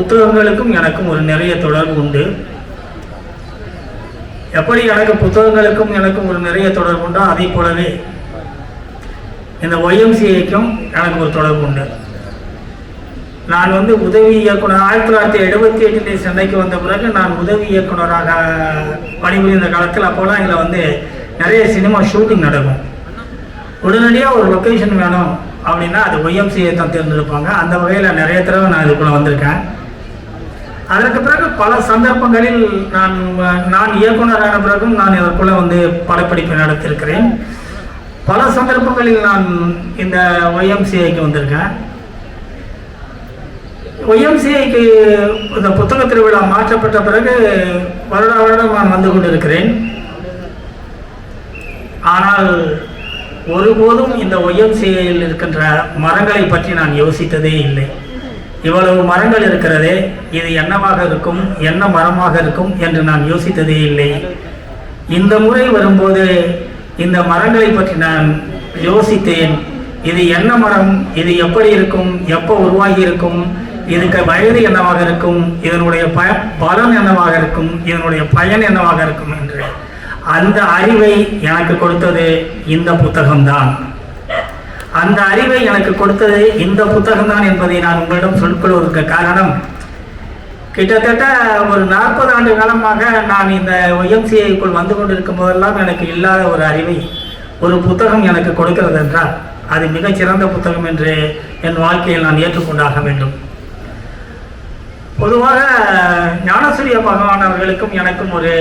புத்தகங்களுக்கும் எனக்கும் ஒரு நிறைய தொடர்பு உண்டு. எப்படி எனக்கு புத்தகங்களுக்கும் எனக்கும் ஒரு நிறைய தொடர்பு உண்டோ அதே போலவே இந்த ஒய்எம்சிஐக்கும் எனக்கு ஒரு தொடர்பு உண்டு. நான் வந்து உதவி இயக்குனர் ஆயிரத்தி தொள்ளாயிரத்தி எழுபத்தி எட்டில் சென்னைக்கு வந்த பிறகு நான் உதவி இயக்குனராக பணிபுரிந்த காலத்தில் அப்போலாம் இதில் வந்து நிறைய சினிமா ஷூட்டிங் நடக்கும். உடனடியாக ஒரு லொக்கேஷன் வேணும் அப்படின்னா அது ஒய்எம்சிஐ தான் தேர்ந்தெடுப்பாங்க. அந்த வகையில் நிறைய தடவை நான் இதுக்குள்ளே வந்திருக்கேன். அதற்கு பிறகு பல சந்தர்ப்பங்களில் நான் நான் இயக்குனரான பிறகும் நான் இதற்குள்ளே வந்து படப்பிடிப்பு நடத்தியிருக்கிறேன். பல சந்தர்ப்பங்களில் நான் இந்த ஒய்எம்சிஐக்கு வந்திருக்கேன். ஒய்எம்சிஐக்கு இந்த புத்தக திருவிழா மாற்றப்பட்ட பிறகு வருட வருடம் நான் வந்து கொண்டிருக்கிறேன். ஆனால் ஒருபோதும் இந்த ஒய்எம்சிஐயில் இருக்கின்ற மரங்களை பற்றி நான் யோசித்ததே இல்லை. இவ்வளவு மரங்கள் இருக்கிறதே இது என்னவாக இருக்கும் என்ன மரமாக இருக்கும் என்று நான் யோசித்ததே இல்லை. இந்த முறை வரும்போது இந்த மரங்களை பற்றி நான் யோசித்தேன். இது என்ன மரம் இது எப்படி இருக்கும் எப்போ உருவாகி இருக்கும் இதுக்கு வயது என்னவாக இருக்கும் இதனுடைய ப பலன் என்னவாக இருக்கும் இதனுடைய பயன் என்னவாக இருக்கும் என்று. அந்த அறிவை எனக்கு கொடுத்தது இந்த புத்தகம்தான். அந்த அறிவை எனக்கு கொடுத்தது இந்த புத்தகம்தான் என்பதை நான் உங்களிடம் சொல்கொள்வதற்கு காரணம். கிட்டத்தட்ட ஒரு நாற்பது ஆண்டு காலமாக நான் இந்த ஒய்எம்சிஐக்குள் வந்து கொண்டிருக்கும் போதெல்லாம் எனக்கு இல்லாத ஒரு அறிவை ஒரு புத்தகம் எனக்கு கொடுக்கிறது என்றால் அது மிகச்சிறந்த புத்தகம் என்று என் வாழ்க்கையில் நான் ஏற்றுக்கொண்டாக வேண்டும். பொதுவாக ஞானசூரிய பகவான் அவர்களுக்கும் எனக்கும் ஒரு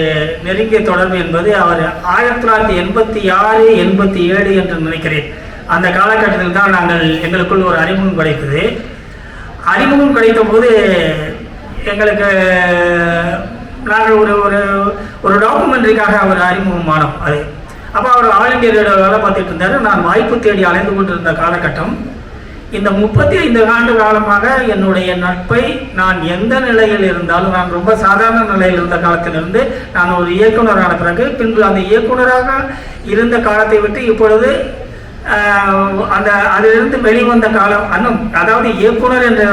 நெருங்கிய தொடர்பு என்பது அவர் ஆயிரத்தி தொள்ளாயிரத்தி எண்பத்தி ஆறு எண்பத்தி ஏழு என்று நினைக்கிறேன். அந்த காலகட்டத்தில் தான் நாங்கள் எங்களுக்குள் ஒரு அறிமுகம் கிடைத்தது. அறிமுகம் கிடைத்த போது எங்களுக்கு நாங்கள் ஒரு ஒரு ஒரு டாக்குமெண்ட்ரிக்காக அவர் அறிமுகமானோம் அது. அப்போ அவர் ஆல் இண்டியா ரேடியோ வேலை பார்த்துட்டு இருந்தார். நான் வாய்ப்பு தேடி அலைந்து கொண்டிருந்த காலகட்டம். இந்த முப்பத்தி ஐந்து ஆண்டு காலமாக என்னுடைய நட்பை நான் எந்த நிலையில் இருந்தாலும் நான் ரொம்ப சாதாரண நிலையில் இருந்த காலத்திலிருந்து நான் ஒரு இயக்குனரான பிறகு பின்பு அந்த இயக்குனராக இருந்த காலத்தை விட்டு இப்பொழுது அந்த அதிலிருந்து வெளிவந்த காலம் அன்னும் அதாவது இயக்குனர் என்ற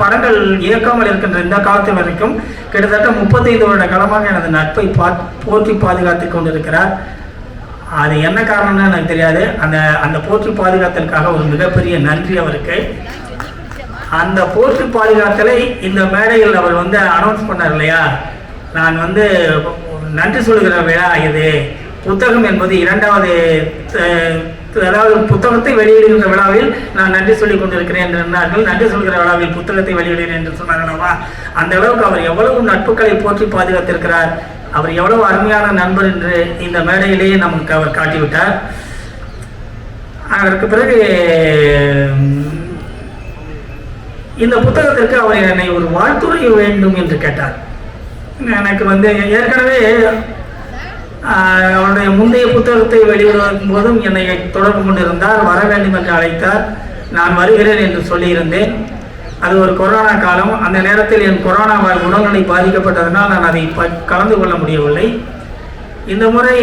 படங்கள் இயக்காமல் இருக்கின்ற இந்த காலத்து வரைக்கும் கிட்டத்தட்ட முப்பத்தைந்து வருட காலமாக எனது நட்பை பா போற்றி பாதுகாத்துக் கொண்டிருக்கிறார். அது என்ன காரணம்னு எனக்கு தெரியாது. அந்த அந்த போற்றி பாதுகாத்தலுக்காக ஒரு மிகப்பெரிய நன்றி அவருக்கு. அந்த போற்றி பாதுகாத்தலை இந்த மேடையில் அவர் வந்து அனௌன்ஸ் பண்ணார் இல்லையா? நான் வந்து நன்றி சொல்கிற விழா இது புத்தகம் என்பது இரண்டாவது அதாவது புத்தகத்தை வெளியிடுகின்ற விழாவில் நான் நன்றி சொல்லிக் கொண்டிருக்கிறேன் என்று இருந்தார்கள் நன்றி சொல்கிற விழாவில் புத்தகத்தை வெளியிடுகிறேன் என்று சொன்னார்களவா அந்த அளவுக்கு அவர் எவ்வளவு நட்புகளை போற்றி பாதுகாத்திருக்கிறார். அவர் எவ்வளவு அருமையான நண்பர் என்று இந்த மேடையிலேயே நமக்கு அவர் காட்டிவிட்டார். அதற்கு பிறகு இந்த புத்தகத்திற்கு அவர் என்னை ஒரு வாழ்த்துரை வேண்டும் என்று கேட்டார். எனக்கு வந்து ஏற்கனவே அவனுடைய முந்தைய புத்தகத்தை வெளியிடுவதற்கும் போதும் என்னை தொடர்பு கொண்டிருந்தார் வர வேண்டும் என்று அழைத்தார். நான் வருகிறேன் என்று சொல்லியிருந்தேன். அது ஒரு கொரோனா காலம். அந்த நேரத்தில் என் கொரோனாவால் உடல்நிலை பாதிக்கப்பட்டதனால் நான் அதை ப- கலந்து கொள்ள முடியவில்லை. இந்த முறை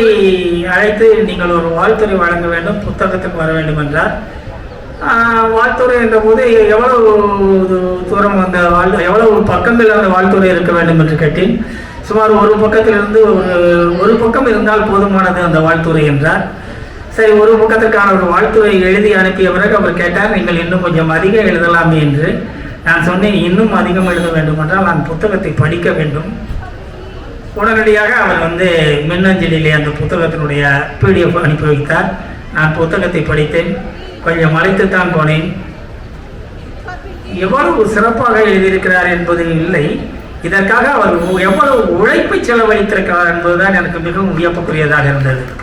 அழைத்து நீங்கள் ஒரு வாழ்த்துறை வழங்க வேண்டும் புத்தகத்துக்கு வர வேண்டும் என்றார். வாழ்த்துறை என்ற போது எவ்வளவு தூரம் அந்த வாழ் எவ்வளவு பக்கங்கள் அந்த வாழ்த்துறை இருக்க வேண்டும் என்று கேட்டேன். சுமார் ஒரு பக்கத்திலிருந்து ஒரு ஒரு பக்கம் இருந்தால் போதுமானது அந்த வாழ்த்துறை என்றார். சரி ஒரு பக்கத்திற்கான ஒரு வாழ்த்துறை எழுதி அனுப்பிய பிறகு அவர் கேட்டார் நீங்கள் இன்னும் கொஞ்சம் அதிகம் எழுதலாமே என்று. நான் சொன்னேன் இன்னும் அதிகம் எழுத வேண்டும் என்றால் நான் புத்தகத்தை படிக்க வேண்டும். உடனடியாக அவர் வந்து மின்னஞ்சலிலே அந்த புத்தகத்தினுடைய பிடிஎஃப் அனுப்பி வைத்தார். நான் புத்தகத்தை படித்தேன் கொஞ்சம் மறைத்துத்தான் போனேன். எவ்வளவு சிறப்பாக எழுதியிருக்கிறார் என்பது இல்லை. இதற்காக அவர் எவ்வளவு உழைப்பை செலவழித்திருக்கிறார் என்பதுதான் எனக்கு மிகவும் வியப்புக்குரியதாக இருந்தது.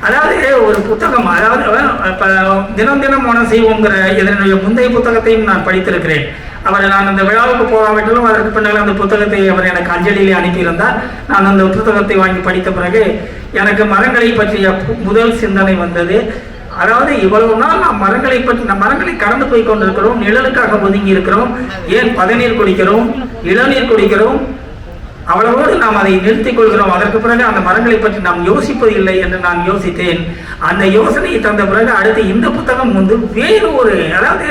அதாவது ஒரு புத்தகம் அதாவது தினம் தினம் மனம் செய்வோங்கிற இதனுடைய முந்தைய புத்தகத்தையும் நான் படித்திருக்கிறேன். அவர் நான் அந்த விழாவுக்கு போகாவிட்டாலும் அதற்கு பின்னால் அந்த புத்தகத்தை அவர் எனக்கு அஞ்சலியில் அனுப்பியிருந்தார். நான் அந்த புத்தகத்தை வாங்கி படித்த பிறகு எனக்கு மரங்களை பற்றிய பு- முதல் சிந்தனை வந்தது. அதாவது இவ்வளவு நாள் நாம் மரங்களை பற்றி நம் மரங்களை கடந்து போய் கொண்டிருக்கிறோம் நிழலுக்காக ஒதுங்கி இருக்கிறோம் ஏன் பதநீர் குடிக்கிறோம் இளநீர் குடிக்கிறோம்? அவ்வளவோடு நாம் அதை நிறுத்திக் கொள்கிறோம். அதற்கு பிறகு அந்த மரங்களை பற்றி நாம் யோசிப்பது இல்லை என்று நான் யோசித்தேன். அந்த யோசனையை தந்த பிறகு அடுத்து இந்த புத்தகம் வந்து வேறு ஒரு அதாவது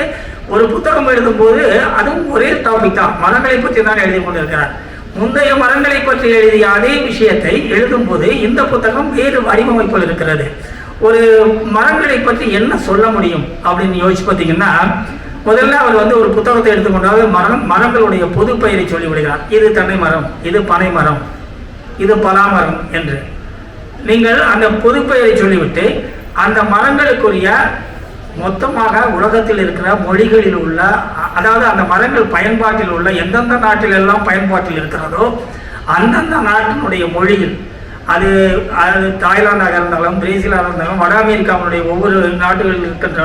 ஒரு புத்தகம் எழுதும்போது அதுவும் ஒரே டாபிக் தான். மரங்களை பற்றி தான் எழுதி கொண்டிருக்கிறார். முந்தைய மரங்களை பற்றி எழுதிய அதே விஷயத்தை எழுதும்போது இந்த புத்தகம் வேறு வடிவமைப்பில் இருக்கிறது. ஒரு மரங்களை பற்றி என்ன சொல்ல முடியும் அப்படின்னு யோசிச்சு பார்த்தீங்கன்னா முதல்ல அவர் வந்து ஒரு புத்தகத்தை எடுத்துக்கொண்டாவது மரம் மரங்களுடைய பொது பெயரை சொல்லி விடுகிறார். இது தென்னை மரம் இது பனை மரம் இது பலாமரம் என்று. நீங்கள் அந்த பொது பெயரை சொல்லிவிட்டு அந்த மரங்களுக்குரிய மொத்தமாக உலகத்தில் இருக்கிற மொழிகளில் உள்ள அதாவது அந்த மரங்கள் பயன்பாட்டில் உள்ள எந்தெந்த நாட்டில் எல்லாம் பயன்பாட்டில் இருக்கிறதோ அந்தந்த நாட்டினுடைய மொழியில் அது அது தாய்லாந்தாக இருந்தாலும் பிரேசிலாக இருந்தாலும் வட அமெரிக்காவினுடைய ஒவ்வொரு நாடுகளில் இருக்கின்ற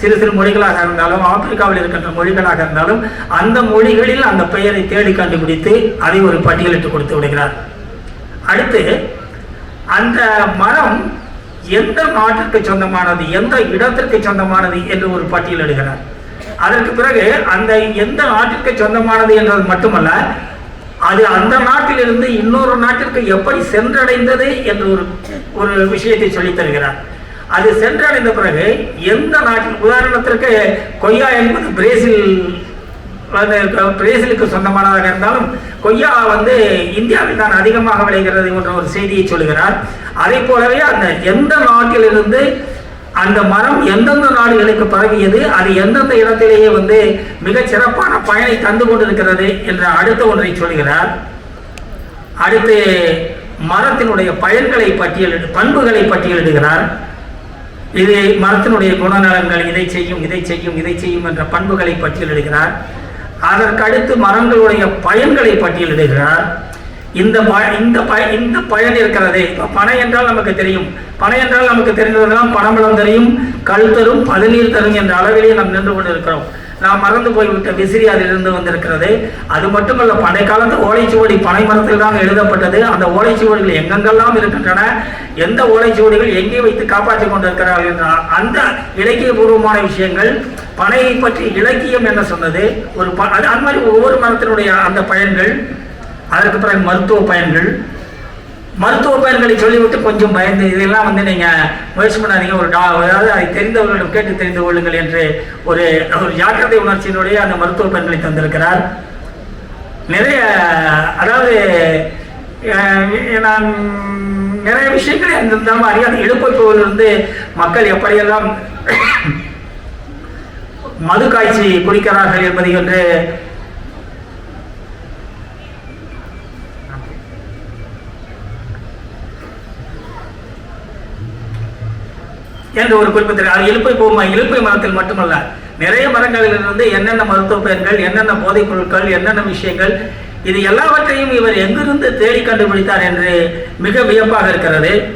சிறு சிறு மொழிகளாக இருந்தாலும் ஆப்பிரிக்காவில் இருக்கின்ற மொழிகளாக இருந்தாலும் அந்த மொழிகளில் அந்த பெயரை தேடி கண்டுபிடித்து அதை ஒரு பட்டியலிட்டு கொடுத்து விடுகிறார். அடுத்து அந்த மரம் எந்த நாட்டிற்கு சொந்தமானது எந்த இடத்திற்கு சொந்தமானது என்று ஒரு பட்டியலிடுகிறார் அதற்கு பிறகு அந்த எந்த நாட்டிற்கு சொந்தமானது என்றது மட்டுமல்ல அது அந்த நாட்டிலிருந்து இன்னொரு நாட்டிற்கு எப்படி சென்றடைந்தது என்று ஒரு ஒரு விஷயத்தை சொல்லித் தருகிறார். அது சென்றடைந்த பிறகு எந்த நாட்டில் உதாரணத்திற்கு கொய்யா என்பது பிரேசில் வந்து பிரேசிலுக்கு சொந்தமானதாக இருந்தாலும் கொய்யா வந்து இந்தியாவில் தான் அதிகமாக விளைகிறது என்ற ஒரு செய்தியை சொல்கிறார். அதே போலவே அந்த எந்த நாட்டிலிருந்து அந்த மரம் எந்தெந்த நாடுகளுக்கு பரவியது அது எந்தெந்த இடத்திலேயே வந்து மிகச் சிறப்பான பயனை தந்து கொண்டிருக்கிறது என்ற அடுத்த ஒன்றை சொல்கிறார். அடுத்து மரத்தினுடைய பயன்களை பட்டியலிடு பண்புகளை பட்டியலிடுகிறார் இது மரத்தினுடைய குணநலன்கள் இதை செய்யும் இதை செய்யும் இதை செய்யும் என்ற பண்புகளை பட்டியலிடுகிறார் அதற்கடுத்து மரங்களுடைய பயன்களை பட்டியலிடுகிறார் இந்த ப- இந்த ப இந்த பயன் இருக்கிறதே. இப்போ பனை என்றால் நமக்கு தெரியும். பனை என்றால் நமக்கு தெரிந்ததெல்லாம் பனம்பழம் தெரியும் கல் தரும் பதநீர் தரும் என்ற அளவிலே நாம் நின்று கொண்டிருக்கிறோம். நாம் மறந்து போய்விட்ட விசிறி அதிலிருந்து வந்திருக்கிறது. அது மட்டுமல்ல பண்டை காலத்து ஓலைச்சுவடி பனை மரத்தில் தான் எழுதப்பட்டது. அந்த ஓலைச்சுவடிகள் எங்கெங்கெல்லாம் இருக்கின்றன எந்த ஓலைச்சுவடிகள் எங்கே வைத்து காப்பாற்றி கொண்டிருக்கிறார்கள் என்றால் அந்த இலக்கிய பூர்வமான விஷயங்கள் பனையை பற்றி இலக்கியம் என்ன சொன்னது? ஒரு ப- அது அது மாதிரி ஒவ்வொரு மரத்தினுடைய அந்த பயன்கள் அதற்கு பிறகு மருத்துவ பயன்கள். மருத்துவ பயன்களை சொல்லிவிட்டு கொஞ்சம் பயந்து இதெல்லாம் வந்து நீங்கள் முயற்சி பண்ணாதீங்க. ஒரு டா அதாவது அதை தெரிந்தவர்களிடம் கேட்டு தெரிந்து கொள்ளுங்கள் என்று ஒரு ஒரு ஜாக்கிரதை உணர்ச்சியினுடைய அந்த மருத்துவ பயன்களை தந்திருக்கிறார். நிறைய அதாவது நான் நிறைய விஷயங்களை இருந்தாலும் அறியாத இடுப்பை கோவிலிருந்து மக்கள் எப்படியெல்லாம் மது காய்ச்சி குடிக்கிறார்கள் என்பதை என்று என்று ஒரு குறிப்பிட்ட அது இலுப்பை பூமா இலுப்பை மரத்தில் மட்டுமல்ல. நிறைய மரங்களிலிருந்து என்னென்ன மருத்துவ பயன்கள் என்னென்ன போதைப் பொருட்கள் என்னென்ன விஷயங்கள் இது எல்லாவற்றையும் இவர் எங்கிருந்து தேடி கண்டுபிடித்தார் என்று மிக வியப்பாக இருக்கிறது.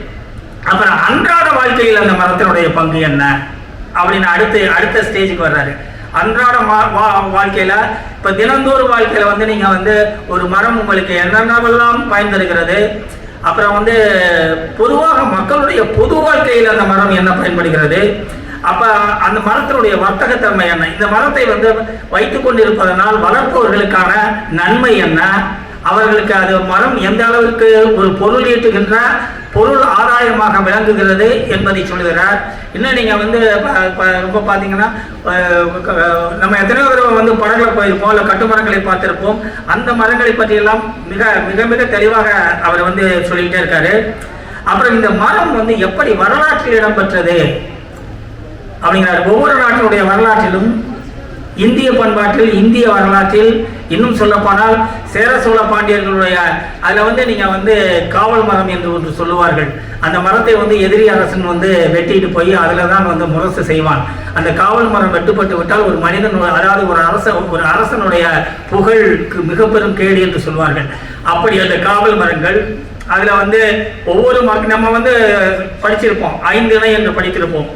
அப்புறம் அன்றாட வாழ்க்கையில் அந்த மரத்தினுடைய பங்கு என்ன? அப்படின்னு அடுத்து அடுத்த ஸ்டேஜுக்கு வர்றாரு. அன்றாட வா- வாழ்க்கையில இப்ப தினந்தோறும் வாழ்க்கையில வந்து நீங்க வந்து ஒரு மரம் உங்களுக்கு என்னென்னவெல்லாம் பயன் தருகிறது? அப்புறம் வந்து பொதுவாக மக்களுடைய பொது வாழ்க்கையில் அந்த மரம் என்ன பயன்படுகிறது? அப்போ அந்த மரத்தினுடைய வர்த்தகத்தன்மை என்ன? இந்த மரத்தை வந்து வைத்து கொண்டிருப்பதனால் வளர்ப்பவர்களுக்கான நன்மை என்ன? அவர்களுக்கு அது மரம் எந்த அளவுக்கு ஒரு பொருள் ஈட்டுகின்ற பொருள் ஆதாயமாக விளங்குகிறது என்பதை சொல்லுகிறார். இன்னும் நீங்கள் வந்து ரொம்ப பார்த்தீங்கன்னா நம்ம எத்தனையோ தடவை வந்து படங்களை போயிருப்போம் இல்லை கட்டுமரங்களை பார்த்திருப்போம். அந்த மரங்களை பற்றியெல்லாம் மிக மிக மிக தெளிவாக அவர் வந்து சொல்லிக்கிட்டே இருக்காரு. அப்புறம் இந்த மரம் வந்து எப்படி வரலாற்றில் இடம்பெற்றது? அப்படிங்கிறார். ஒவ்வொரு நாட்டினுடைய வரலாற்றிலும் இந்திய பண்பாட்டில் இந்திய வரலாற்றில் இன்னும் சொல்லப்போனால் சேர சோழ பாண்டியர்களுடைய அதில் வந்து நீங்கள் வந்து காவல் மரம் என்று ஒன்று சொல்லுவார்கள். அந்த மரத்தை வந்து எதிரி அரசன் வந்து வெட்டிட்டு போய் அதில் தான் வந்து முரசு செய்வான். அந்த காவல் மரம் வெட்டுப்பட்டு விட்டால் ஒரு மனிதன் அதாவது ஒரு அரச ஒரு அரசனுடைய புகழுக்கு மிக பெரும் கேடு என்று சொல்வார்கள். அப்படி அந்த காவல் மரங்கள் அதில் வந்து ஒவ்வொரு மர- நம்ம வந்து படிச்சிருப்போம். ஐந்து இணை என்று படித்திருப்போம்.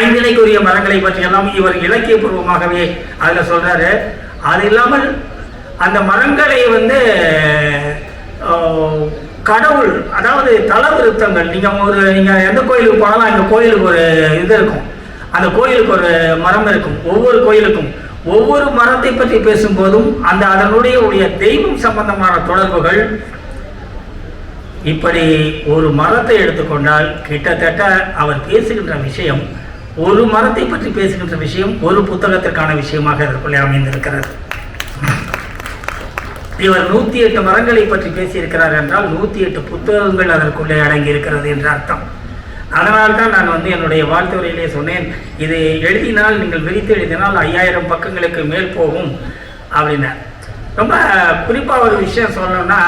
ஐந்திணைக்குரிய மரங்களை பற்றியெல்லாம் இவர் இலக்கியபூர்வமாகவே அதில் சொல்றாரு. அது இல்லாமல் அந்த மரங்களை வந்து கடவுள் அதாவது தல விருத்தங்கள். நீங்கள் ஒரு நீங்கள் எந்த கோயிலுக்கு போனாலும் அந்த கோயிலுக்கு ஒரு இது இருக்கும். அந்த கோயிலுக்கு ஒரு மரம் இருக்கும். ஒவ்வொரு கோயிலுக்கும். ஒவ்வொரு மரத்தை பற்றி பேசும்போதும் அந்த அதனுடைய உடைய தெய்வம் சம்பந்தமான தொடர்புகள். இப்படி ஒரு மரத்தை எடுத்துக்கொண்டால் கிட்டத்தட்ட அவர் பேசுகின்ற விஷயம் ஒரு மரத்தை பற்றி பேசுகின்ற விஷயம் ஒரு புத்தகத்திற்கான விஷயமாக இதற்குள்ளே அமைந்திருக்கிறது. இவர் நூத்தி எட்டு மரங்களை பற்றி பேசியிருக்கிறார் என்றால் நூத்தி எட்டு புத்தகங்கள் அதற்குள்ளே அடங்கி இருக்கிறது என்று அர்த்தம். அதனால்தான் நான் வந்து என்னுடைய வாழ்த்துறையிலே சொன்னேன் இது எழுதினால் நீங்கள் விரித்து எழுதினால் ஐயாயிரம் பக்கங்களுக்கு மேல் போகும் அப்படின்னா ரொம்ப குறிப்பாக ஒரு விஷயம் சொல்லணும்னா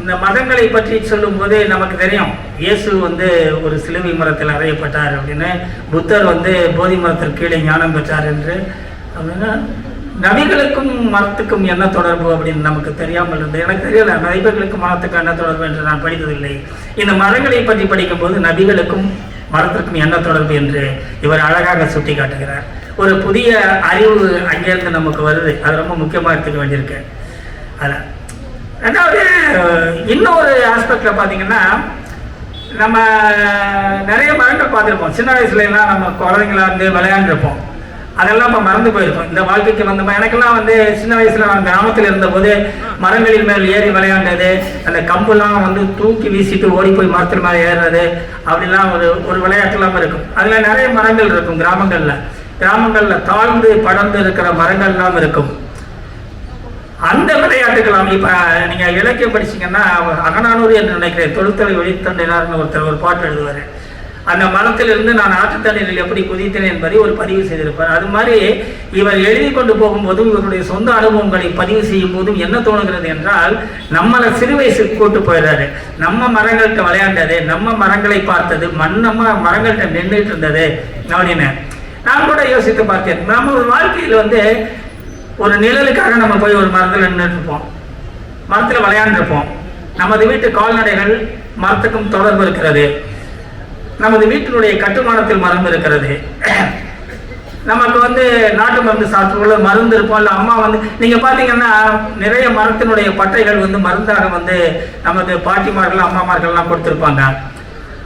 இந்த மதங்களை பற்றி சொல்லும்போது நமக்கு தெரியும் இயேசு வந்து ஒரு சிலுவை மரத்தில் அறையப்பட்டார் அப்படின்னு புத்தர் வந்து போதி மரத்திற்கு கீழே ஞானம் பெற்றார் என்று. அப்படின்னா நபிகளுக்கும் மரத்துக்கும் என்ன தொடர்பு அப்படின்னு நமக்கு தெரியாமல் இருந்தது. எனக்கு தெரியல நபிகளுக்கும் மரத்துக்கும் என்ன தொடர்பு என்று நான் படித்ததில்லை. இந்த மரங்களை பற்றி படிக்கும்போது நபிகளுக்கும் மரத்திற்கும் என்ன தொடர்பு என்று இவர் அழகாக சுட்டி காட்டுகிறார் ஒரு புதிய அறிவு அங்கேருந்து நமக்கு வருது. அது ரொம்ப முக்கியமாக எடுத்துக்க வேண்டியிருக்கு. அதில் ரெண்டாவது இன்னொரு ஆஸ்பெக்டில் பார்த்தீங்கன்னா நம்ம நிறைய மரங்கள் பார்த்துருப்போம். சின்ன வயசுலலாம் நம்ம குழந்தைங்களா இருந்து விளையாண்டுருப்போம். அதெல்லாம் இப்போ மறந்து போயிருக்கோம் இந்த வாழ்க்கைக்கு வந்த எனக்கெல்லாம் வந்து சின்ன வயசுல நான் கிராமத்தில் இருந்தபோது மரங்களின் மேல் ஏறி விளையாண்டது அந்த கம்புலாம் வந்து தூக்கி வீசிட்டு ஓடி போய் மரத்தில் மேலே ஏறுறது அப்படிலாம் ஒரு ஒரு விளையாட்டுலாம் இருக்கும். அதில் நிறைய மரங்கள் இருக்கும் கிராமங்களில். கிராமங்களில் தாழ்ந்து படர்ந்து இருக்கிற மரங்கள்லாம் இருக்கும். அந்த விளையாட்டுக்கெல்லாம் இப்போ நீங்கள் இலக்கியம் படிச்சிங்கன்னா அகநானூறு என்று நினைக்கிறேன். தொழுத்தலை வெளித்தண்டினார்னு ஒருத்தர் ஒரு பாட்டு எழுதுவார். அந்த மரத்திலிருந்து நான் ஆற்றுத்தண்ணீரில் எப்படி குதித்தேன் என்பதை ஒரு பதிவு செய்திருப்பார். அது மாதிரி இவர் எழுதி கொண்டு போகும்போதும் இவருடைய சொந்த அனுபவங்களை பதிவு செய்யும் போதும் என்ன தோணுகிறது என்றால் நம்மளை சிறு வயசுக்கு கூட்டு போயிடுறாரு. நம்ம மரங்கள்கிட்ட விளையாண்டது நம்ம மரங்களை பார்த்தது மண் நம்ம மரங்கள்கிட்ட நின்றுட்டு இருந்தது அப்படின்னு. நான் கூட யோசித்து பார்த்தேன். நம்ம ஒரு வாழ்க்கையில் வந்து ஒரு நிழலுக்காக நம்ம போய் ஒரு மரத்தில் நின்றுட்டு இருப்போம். மரத்தில் விளையாண்டுருப்போம். நமது வீட்டு கால்நடைகள் மரத்துக்கும் தொடர்பு இருக்கிறது. நமது வீட்டினுடைய கட்டுமானத்தில் மரம் இருக்கிறது. நமக்கு வந்து நாட்டு மருந்து சாப்பிட்டுள்ள மருந்து இருப்போம் இல்லை அம்மா வந்து நீங்கள் பார்த்தீங்கன்னா நிறைய மரத்தினுடைய பட்டைகள் வந்து மருந்தாக வந்து நமது பாட்டிமார்கள் அம்மாமார்கள்லாம் கொடுத்துருப்பாங்க.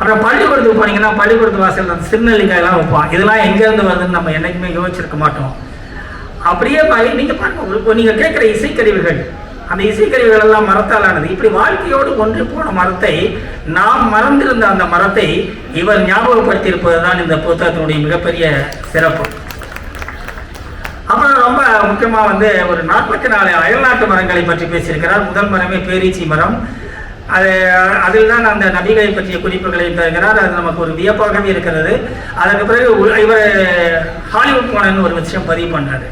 அப்புறம் பள்ளிக்கூடத்துக்கு போனீங்கன்னா பள்ளிக்கூடத்து வாசல் அந்த சிறுநெல்லிக்காயெல்லாம் வைப்பான் இதெல்லாம் எங்கேருந்து வருதுன்னு நம்ம என்றைக்குமே யோசிச்சிருக்க மாட்டோம். அப்படியே பாருங்க நீங்கள் பாருங்க நீங்கள் கேட்குற இசைக்கருவிகள் அந்த இசைக்கருவிகள் எல்லாம் மரத்தால் ஆனது இப்படி வாழ்க்கையோடு ஒன்று போன மரத்தை நாம் மறந்திருந்த அந்த மரத்தை இவர் ஞாபகப்படுத்தியிருப்பது தான் இந்த புத்தகத்தினுடைய மிகப்பெரிய சிறப்பு. அப்புறம் ரொம்ப முக்கியமாக வந்து ஒரு நாற்பத்தி நாலு அயல்நாட்டு மரங்களை பற்றி பேசியிருக்கிறார். முதல் மரமே பேரீச்சி மரம். அது அதில் தான் அந்த நபிகளை பற்றிய குறிப்புகளை தருகிறார். அது நமக்கு ஒரு வியப்பாகவே இருக்கிறது. அதற்கு பிறகு இவர் ஹாலிவுட் போனன்னு ஒரு விஷயம் பதிவு பண்ணாரு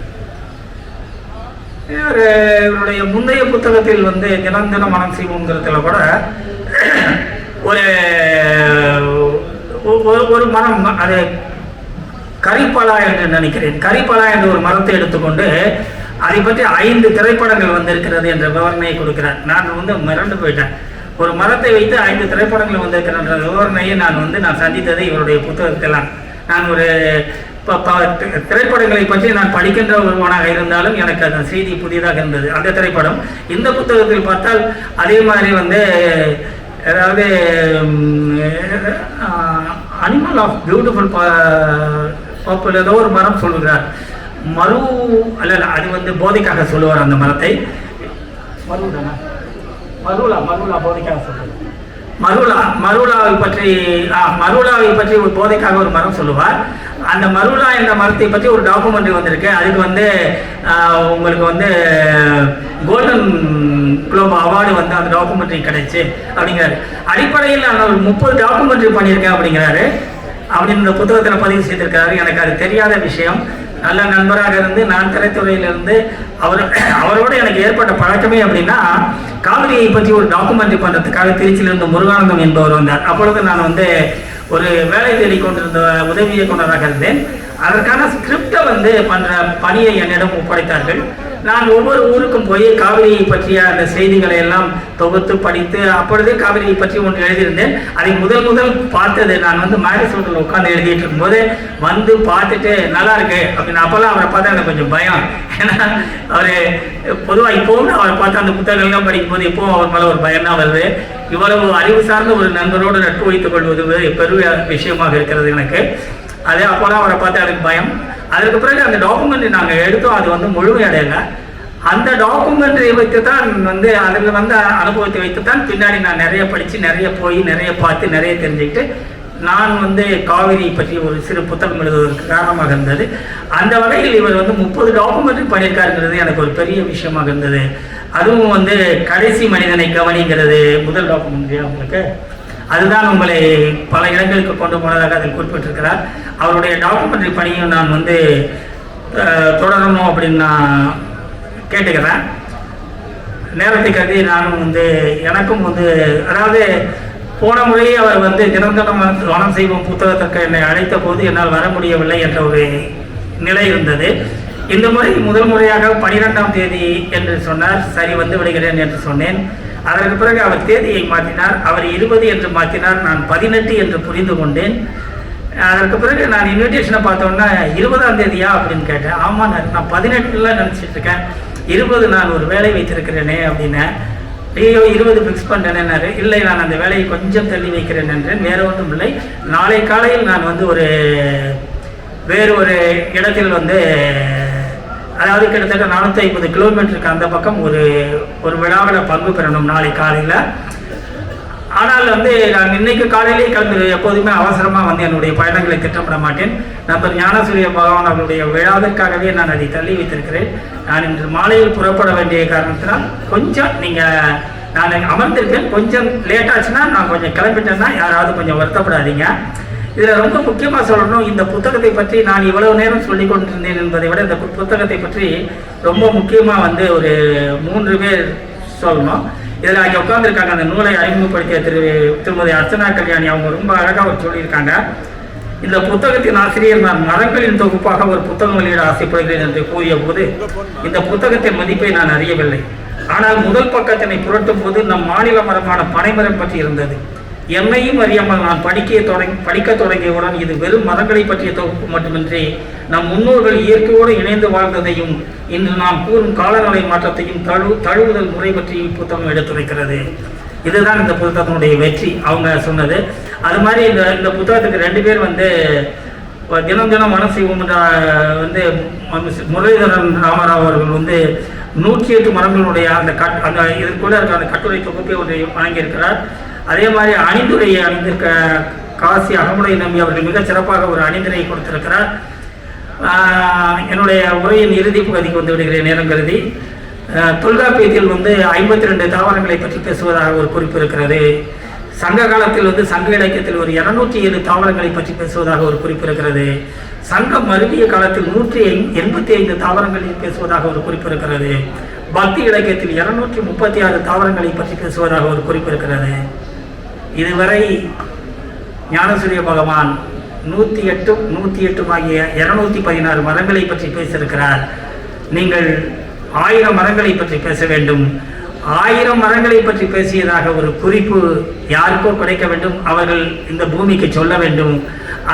இவர் இவருடைய முந்தைய புத்தகத்தில் வந்து தினம் தினம் மனம் செய்வோங்கிறதுல கூட ஒரு ஒரு மரம் அது கரிப்பலா என்று நினைக்கிறேன். கரிப்பலா என்ற ஒரு மரத்தை எடுத்துக்கொண்டு அதை பற்றி ஐந்து திரைப்படங்கள் வந்திருக்கிறது என்ற விவரணையை கொடுக்கிறார். நான் வந்து மிரண்டு போயிட்டேன். ஒரு மரத்தை வைத்து ஐந்து திரைப்படங்கள் வந்திருக்கிற விவரணையை நான் வந்து நான் சந்தித்தது இவருடைய புத்தகத்தெல்லாம். நான் ஒரு திரைப்படங்களை பற்றி நான் படிக்கின்ற ஒருவனாக இருந்தாலும் எனக்கு அந்த செய்தி புதிதாக இருந்தது. அந்த திரைப்படம் இந்த புத்தகத்தில் பார்த்தால் அதே மாதிரி வந்து அதாவது அனிமல் ஆஃப் பியூட்டிஃபுல் பாப்புலர் ஏதோ ஒரு மரம் சொல்லுகிறார். மரு அல்ல அது வந்து போதைக்காக சொல்லுவார் அந்த மரத்தை. மருதானா மருளா மருளா போதைக்காக சொல்லுவார் மருளா மருளாவை பற்றி மருளாவை பற்றி ஒரு போதைக்காக ஒரு மரம் சொல்லுவார். அந்த மருளா என்ற மரத்தை பற்றி ஒரு டாக்குமெண்ட்ரி வந்திருக்கு. அதுக்கு வந்து உங்களுக்கு வந்து கோல்டன் குளோப் அவார்டு வந்து அந்த டாக்குமெண்ட்ரி கிடைச்சு அப்படிங்கிறாரு. அடிப்படையில் நான் ஒரு முப்பது டாக்குமெண்ட்ரி பண்ணியிருக்கேன் அப்படிங்கிறாரு. அப்படின்னு இந்த புத்தகத்தில் பதிவு செய்திருக்காரு. எனக்கு அது தெரியாத விஷயம். நல்ல நண்பராக இருந்து நான் திரைத்துறையிலிருந்து அவர் அவரோடு எனக்கு ஏற்பட்ட பழக்கமே அப்படின்னா காவிரியை பற்றி ஒரு டாக்குமெண்ட்ரி பண்ணுறதுக்காக திருச்சியிலிருந்து முருகானந்தம் என்பவர் வந்தார். அப்பொழுது நான் வந்து ஒரு வேலை தேடி கொண்டிருந்த உதவி இயக்குநராக இருந்தேன். அதற்கான ஸ்கிரிப்டை வந்து பண்ணுற பணியை என்னிடம் ஒப்படைத்தார்கள். நான் ஒவ்வொரு ஊருக்கும் போய் காவிரியை பற்றிய அந்த செய்திகளை எல்லாம் தொகுத்து படித்து அப்பொழுதே காவிரியை பற்றி ஒன்று எழுதியிருந்தேன். அதை முதல் முதல் பார்த்தது நான் வந்து மேரிசோட்டில் உட்காந்து எழுதிட்டு இருக்கும்போது வந்து பார்த்துட்டு நல்லா இருக்கு. அப்படின்னு அப்போல்லாம் அவரை பார்த்தா எனக்கு கொஞ்சம் பயம். ஏன்னா அவர் பொதுவாக இப்போவும் அவரை பார்த்து அந்த புத்தகங்கள்லாம் படிக்கும்போது இப்போவும் அவர் மேலே ஒரு பயம் தான் வருது. இவ்வளவு அறிவு சார்ந்த ஒரு நண்பரோடு நட்பு வைத்துக் கொள்வது பெரிய விஷயமாக இருக்கிறது எனக்கு. அதே அப்போலாம் அவரை பார்த்து எனக்கு பயம். அதுக்கு பிறகு அந்த டாக்குமெண்ட் நாங்கள் எடுத்தோம். அது வந்து முழுமையடையலை அந்த டாக்குமெண்ட்ரி வைத்து தான் வந்து அதில் வந்து அனுபவத்தை வைத்து தான் பின்னாடி நான் நிறைய படித்து நிறைய போய் நிறைய பார்த்து நிறைய தெரிஞ்சுக்கிட்டு நான் வந்து காவிரி பற்றி ஒரு சிறு புத்தகம் எழுதுவதற்கு காரணமாக இருந்தது. அந்த வகையில் இவர் வந்து முப்பது டாக்குமெண்ட்ரி பண்ணியிருக்காருங்கிறது எனக்கு ஒரு பெரிய விஷயமாக இருந்தது. அதுவும் வந்து கடைசி மனிதனை கவனிங்கிறது முதல் டாக்குமெண்ட்ரி உங்களுக்கு? அதுதான் உங்களை பல இடங்களுக்கு கொண்டு போனதாக அதில் குறிப்பிட்டிருக்கிறார். அவருடைய டாக்குமெண்ட்ரி பணியும் நான் வந்து தொடரணும் அப்படின்னு நான் கேட்டுக்கிறேன். நேரத்தை கருதி நானும் வந்து எனக்கும் வந்து அதாவது போன முறையே அவர் வந்து தினந்தனம் வனம் செய்வோம் புத்தகத்திற்கு என்னை அழைத்த போது என்னால் வர முடியவில்லை என்ற ஒரு நிலை இருந்தது. இந்த முறை முதல் முறையாக பனிரெண்டாம் தேதி என்று சொன்னார். சரி வந்து விடுகிறேன் என்று சொன்னேன். அதற்கு பிறகு அவர் தேதியை மாற்றினார் அவர் இருபது என்று மாற்றினார் நான் பதினெட்டு என்று புரிந்து கொண்டேன். அதற்கு பிறகு நான் இன்விடேஷனை பார்த்தோன்னா இருபதாம் தேதியா அப்படின்னு கேட்டேன். ஆமாம் நான் நான் பதினெட்டுல நினச்சிட்டு இருக்கேன் இருபது நான் ஒரு வேலை வைத்திருக்கிறேனே அப்படின்னேன் ஐயோ இருபது ஃபிக்ஸ் பண்ணிட்டேன்னாரு இல்லை நான் அந்த வேலையை கொஞ்சம் தள்ளி வைக்கிறேன் என்று வேற ஒன்றும் இல்லை. நாளை காலையில் நான் வந்து ஒரு வேறு ஒரு இடத்தில் வந்து அதாவது கிட்டத்தட்ட நானூற்றி ஐம்பது கிலோமீட்டருக்கு அந்த பக்கம் ஒரு ஒரு விழாவில் பங்கு பெறணும் நாளை காலையில். ஆனால் வந்து நான் இன்னைக்கு காலையிலேயே கிளம்பி எப்போதுமே அவசரமாக வந்து என்னுடைய பயணங்களை திட்டமிட மாட்டேன். நம்பர் ஞானசூரிய பகவான் அவருடைய விழாவிற்காகவே நான் அதை தள்ளி வைத்திருக்கிறேன். நான் இன்று மாலையில் புறப்பட வேண்டிய காரணத்தினால் கொஞ்சம் நீங்கள் நான் அமர்ந்திருக்கேன். கொஞ்சம் லேட் ஆச்சுன்னா நான் கொஞ்சம் கிளம்பிட்டேன்னா யாராவது கொஞ்சம் வருத்தப்படாதீங்க. இதில் ரொம்ப முக்கியமாக சொல்லணும் இந்த புத்தகத்தை பற்றி நான் இவ்வளவு நேரம் சொல்லிக் கொண்டிருந்தேன் என்பதை விட இந்த புத்தகத்தை பற்றி ரொம்ப முக்கியமாக வந்து ஒரு மூன்று பேர் சொல்லணும். இதில் அங்கே உட்காந்துருக்காங்க அந்த நூலை அறிமுகப்படுத்திய திரு திருமதி அர்ச்சனா கல்யாணி. அவங்க ரொம்ப அழகாக அவர் சொல்லியிருக்காங்க. இந்த புத்தகத்தின் ஆசிரியர் நான் மரங்களின் தொகுப்பாக ஒரு புத்தகம் வெளியிட ஆசைப்படுகிறேன் என்று கூறிய போது இந்த புத்தகத்தின் மதிப்பை நான் அறியவில்லை. ஆனால் முதல் பக்கத்தினை புரட்டும் போது நம் மாநில மரமான பனைமரம் பற்றி இருந்தது. என்னையும் அறியாமல் நான் படிக்க தொடங்கி படிக்க தொடங்கியவுடன் இது வெறும் மரங்களை பற்றிய தொகுப்பு மட்டுமின்றி நம் முன்னோர்கள் இயற்கையோடு இணைந்து வாழ்ந்ததையும் இன்று நாம் கூறும் காலநிலை மாற்றத்தையும் தழு தழுவுதல் முறை பற்றி புத்தகம் எடுத்துரைக்கிறது. இதுதான் இந்த புத்தகத்தினுடைய வெற்றி அவங்க சொன்னது. அது மாதிரி இந்த இந்த புத்தகத்துக்கு ரெண்டு பேர் வந்து தினம் தினம் மனசு வந்து முரளிதரன் ராமராவ் அவர்கள் வந்து நூற்றி எட்டு மரங்களுடைய அந்த கட் அந்த இதற்குள்ளே இருக்க அந்த கட்டுரை தொகுப்பை ஒன்றை வழங்கியிருக்கிறார். அதே மாதிரி அணிந்துரையை அணிந்திருக்க காசி அகமுடை நம்பி அவர்கள் மிகச் சிறப்பாக ஒரு அணிந்துரையை கொடுத்திருக்கிறார். என்னுடைய உரையின் இறுதி பகுதிக்கு வந்து விடுகிறேன் நேரம் கருதி. தொல்காப்பியத்தில் வந்து ஐம்பத்தி ரெண்டு தாவரங்களை பற்றி பேசுவதாக ஒரு குறிப்பு இருக்கிறது. சங்க காலத்தில் வந்து சங்க இலக்கியத்தில் ஒரு இருநூற்றி ஏழு தாவரங்களை பற்றி பேசுவதாக ஒரு குறிப்பு இருக்கிறது. சங்கம் மருவிய காலத்தில் நூற்றி எண்பத்தி ஐந்து தாவரங்களில் பேசுவதாக ஒரு குறிப்பு இருக்கிறது. பக்தி இலக்கியத்தில் இருநூற்றி முப்பத்தி ஆறு தாவரங்களை பற்றி பேசுவதாக ஒரு குறிப்பு இருக்கிறது. இதுவரை ஞானசூரிய பகவான் நூற்றி எட்டும் நூற்றி எட்டும் ஆகிய இரநூத்தி பதினாறு மரங்களை பற்றி பேசியிருக்கிறார். நீங்கள் ஆயிரம் மரங்களை பற்றி பேச வேண்டும். ஆயிரம் மரங்களை பற்றி பேசியதாக ஒரு குறிப்பு யாருக்கோ கிடைக்க வேண்டும். அவர்கள் இந்த பூமிக்கு சொல்ல வேண்டும்.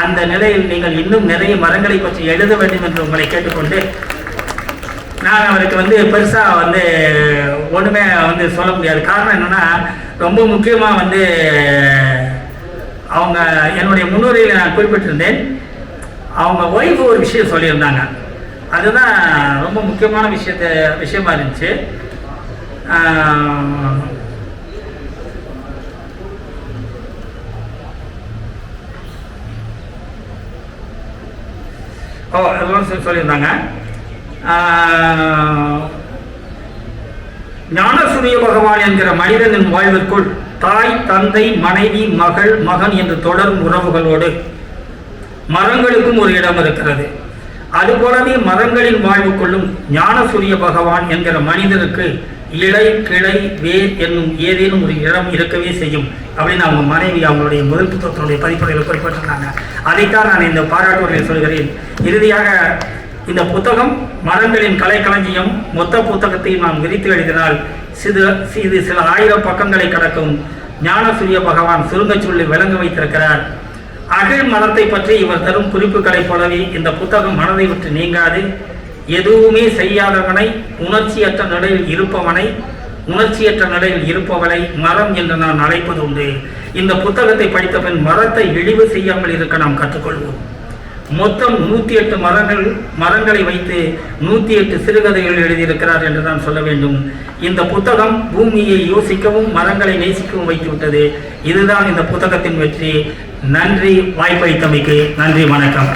அந்த நிலையில் நீங்கள் இன்னும் நிறைய மரங்களை பற்றி எழுத வேண்டும் என்று உங்களை கேட்டுக்கொண்டு நான் அவருக்கு வந்து பெருசாக வந்து ஒன்றுமே வந்து சொல்ல முடியாது. காரணம் என்னென்னா ரொம்ப முக்கியமாக வந்து அவங்க என்னுடைய முன்னுரையில் நான் குறிப்பிட்டிருந்தேன். அவங்க ஒய்ஃப் ஒரு விஷயம் சொல்லியிருந்தாங்க. அதுதான் ரொம்ப முக்கியமான விஷயத்த விஷயமா இருந்துச்சு. ஓ அதுவும் சொல்லியிருந்தாங்க. ஞானசூரிய பகவான் என்கிற மனிதனின் வாழ்விற்குள் தாய் தந்தை மனைவி மகள் மகன் என்று தொடரும் உறவுகளோடு மரங்களுக்கும் ஒரு இடம் இருக்கிறது. அதுபோலவே மரங்களின் வாழ்வுக்குள்ளும் ஞானசூரிய பகவான் என்கிற மனிதனுக்கு இலை கிளை வேர் என்னும் ஏதேனும் ஒரு இடம் இருக்கவே செய்யும் அப்படின்னு அவங்க மனைவி அவங்களுடைய முதல் புத்தகத்தினுடைய பதிப்புரையில் குறிப்பிட்டிருக்காங்க. அதைத்தான் நான் இந்த பாராட்டுரையில் சொல்கிறேன். இறுதியாக இந்த புத்தகம் மரங்களின் கலைக்களஞ்சியம் மொத்த புத்தகத்தையும் நாம் விரித்து எழுதினால் சிறு இது சில ஆயிரம் பக்கங்களை கடக்கும் ஞானசூரிய பகவான் சுருங்கச் சொல்லி விளங்க வைத்திருக்கிறார். அகழ் மனத்தை பற்றி இவர் தரும் குறிப்புகளைப் போலவே இந்த புத்தகம் மனதை விட்டு நீங்காது. எதுவுமே செய்யாதவனை உணர்ச்சியற்ற நிலையில் இருப்பவனை உணர்ச்சியற்ற நிலையில் இருப்பவளை மரம் என்று நான் அழைப்பது உண்டு. இந்த புத்தகத்தை படித்த பின் மரத்தை இழிவு செய்யாமல் இருக்க நாம் கற்றுக்கொள்வோம். மொத்தம் நூற்றி எட்டு மரங்கள் மரங்களை வைத்து நூற்றி எட்டு சிறுகதைகள் எழுதியிருக்கிறார் என்று தான் சொல்ல வேண்டும். இந்த புத்தகம் பூமியை யோசிக்கவும் மரங்களை நேசிக்கவும் வைத்துவிட்டது. இதுதான் இந்த புத்தகத்தின் வெற்றி. நன்றி வாய்ப்பளித்தமைக்கு நன்றி வணக்கம்.